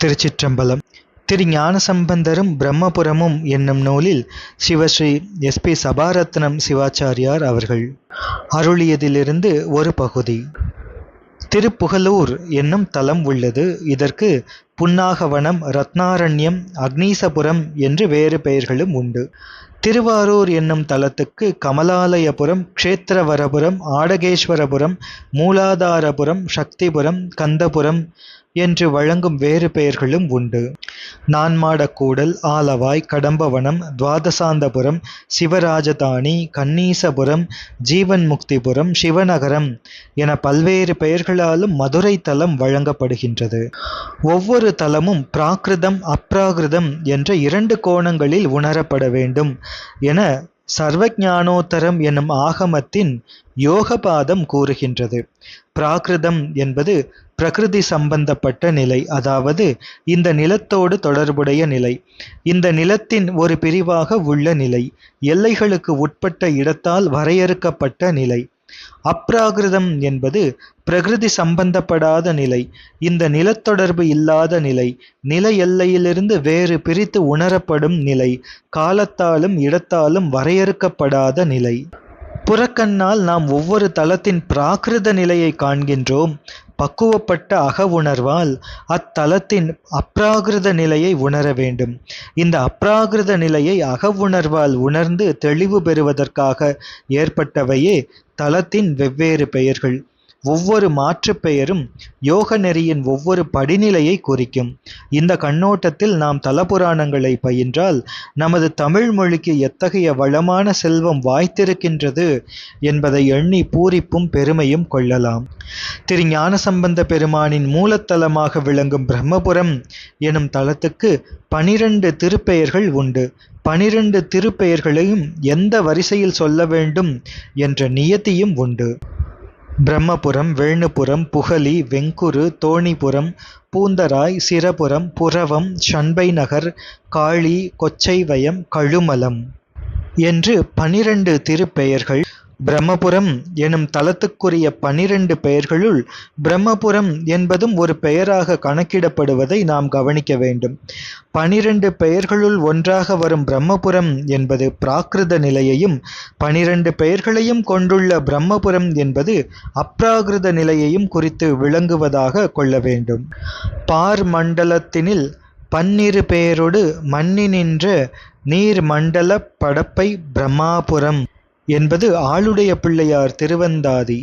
திருச்சிற்றம்பலம். திரு ஞானசம்பந்தரும் பிரம்மபுரமும் என்னும் நூலில் சிவஸ்ரீ எஸ். பி. சபாரத்னம் சிவாச்சாரியார் அவர்கள் அருளியதிலிருந்து ஒரு பகுதி. திருப்புகலூர் என்னும் தலம் உள்ளது. இதற்கு புன்னாகவனம் ரத்னாரண்யம் அக்னீசபுரம் என்று வேறு பெயர்களும் உண்டு. திருவாரூர் என்னும் தலத்துக்கு கமலாலயபுரம் க்ஷேத்திரவரபுரம் ஆடகேஸ்வரபுரம் மூலாதாரபுரம் சக்திபுரம் கந்தபுரம் என்று வழங்கும் வேறு பெயர்களும் உண்டு. நான்மாடக்கூடல் ஆலவாய் கடம்பவனம் துவாதசாந்தபுரம் சிவராஜதானி கண்ணீசபுரம் ஜீவன்முக்திபுரம் சிவநகரம் என பல்வேறு பெயர்களாலும் மதுரை தலம் வழங்கப்படுகின்றது. ஒவ்வொரு தலமும் பிராகிருதம் அப்ராகிருதம் என்ற இரண்டு கோணங்களில் உணரப்பட வேண்டும் என சர்வஜானோத்தரம் எனும் ஆகமத்தின் யோகபாதம் கூறுகின்றது. பிராகிருதம் என்பது பிரகிருதி சம்பந்தப்பட்ட நிலை. அதாவது இந்த நிலத்தோடு தொடர்புடைய நிலை. இந்த நிலத்தின் ஒரு பிரிவாக உள்ள நிலை. எல்லைகளுக்கு உட்பட்ட இடத்தால் வரையறுக்கப்பட்ட நிலை. அப்ராகிருதம் என்பது பிரகிருதி சம்பந்தப்படாத நிலை இந்த நிலத்தொடர்பு இல்லாத நிலை நில எல்லையிலிருந்து வேறு பிரித்து உணரப்படும் நிலை காலத்தாலும் இடத்தாலும் வரையறுக்கப்படாத நிலை. புறக்கண்ணால் நாம் ஒவ்வொரு தளத்தின் பிராகிருத நிலையை காண்கின்றோம். பக்குவப்பட்ட அக உணர்வால் அத்தலத்தின் அப்ராகிருத நிலையை உணர வேண்டும். இந்த அப்ராகிருத நிலையை அக உணர்வால் உணர்ந்து தெளிவு பெறுவதற்காக ஏற்பட்டவையே தலத்தின் வெவ்வேறு பெயர்கள். ஒவ்வொரு மாற்று பெயரும் யோக நெறியின் ஒவ்வொரு படிநிலையை குறிக்கும். இந்த கண்ணோட்டத்தில் நாம் தலபுராணங்களை பயின்றால் நமது தமிழ் மொழிக்கு எத்தகைய வளமான செல்வம் வாய்த்திருக்கின்றது என்பதை எண்ணி பூரிப்பும் பெருமையும் கொள்ளலாம். திரு ஞானசம்பந்த பெருமானின் மூலத்தலமாக விளங்கும் பிரம்மபுரம் எனும் தலத்துக்கு பனிரெண்டு திருப்பெயர்கள் உண்டு. பனிரெண்டு திருப்பெயர்களையும் எந்த வரிசையில் சொல்ல வேண்டும் என்ற நியத்தியும் உண்டு. பிரம்மபுரம் வேணுபுரம் புகலி வெங்குரு தோணிபுரம் பூந்தராய் சிரபுரம் புரவம் சண்பை நகர் காளி கொச்சைவயம் கழுமலம். என்று பனிரெண்டு திருப்பெயர்கள் பிரம்மபுரம் எனும் தலத்துக்குரிய பனிரெண்டு பெயர்களுள் பிரம்மபுரம் என்பதும் ஒரு பெயராக கணக்கிடப்படுவதை நாம் கவனிக்க வேண்டும். பனிரெண்டு பெயர்களுள் ஒன்றாக வரும் பிரம்மபுரம் என்பது பிராகிருத நிலையையும் பனிரெண்டு பெயர்களையும் கொண்டுள்ள பிரம்மபுரம் என்பது அப்ராகிருத நிலையையும் குறித்து விளங்குவதாக கொள்ள வேண்டும். பார் மண்டலத்தினில் பன்னிரு பெயரொடு மண்ணினின்ற நீர்மண்டல படப்பை பிரம்மாபுரம். என்பது ஆளுடைய பிள்ளையார் திருவந்தாதி.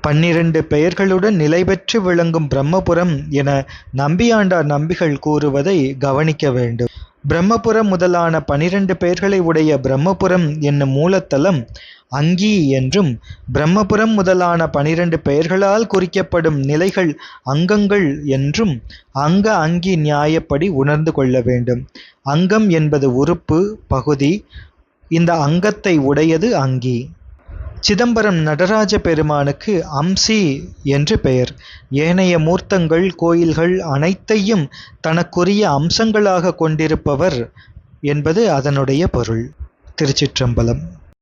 பன்னிரண்டு பெயர்களுடன் நிலை பெற்று விளங்கும் பிரம்மபுரம் என நம்பியாண்டார் நம்பிகள் கூறுவதை கவனிக்க வேண்டும். பிரம்மபுரம் முதலான பனிரெண்டு பெயர்களை உடைய பிரம்மபுரம் என்னும் மூலத்தலம் அங்கி என்றும் பிரம்மபுரம் முதலான பனிரெண்டு பெயர்களால் குறிக்கப்படும் நிலைகள் அங்கங்கள் என்றும் அங்க அங்கி நியாயப்படி உணர்ந்து கொள்ள வேண்டும். அங்கம் என்பது உறுப்பு பகுதி இந்த அங்கத்தை உடையது அங்கி. சிதம்பரம் நடராஜ பெருமானுக்கு அம்சி என்று பெயர். ஏனைய மூர்த்தங்கள் கோயில்கள் அனைத்தையும் தனக்குரிய அம்சங்களாக கொண்டிருப்பவர் என்பது அதனுடைய பொருள். திருச்சிற்றம்பலம்.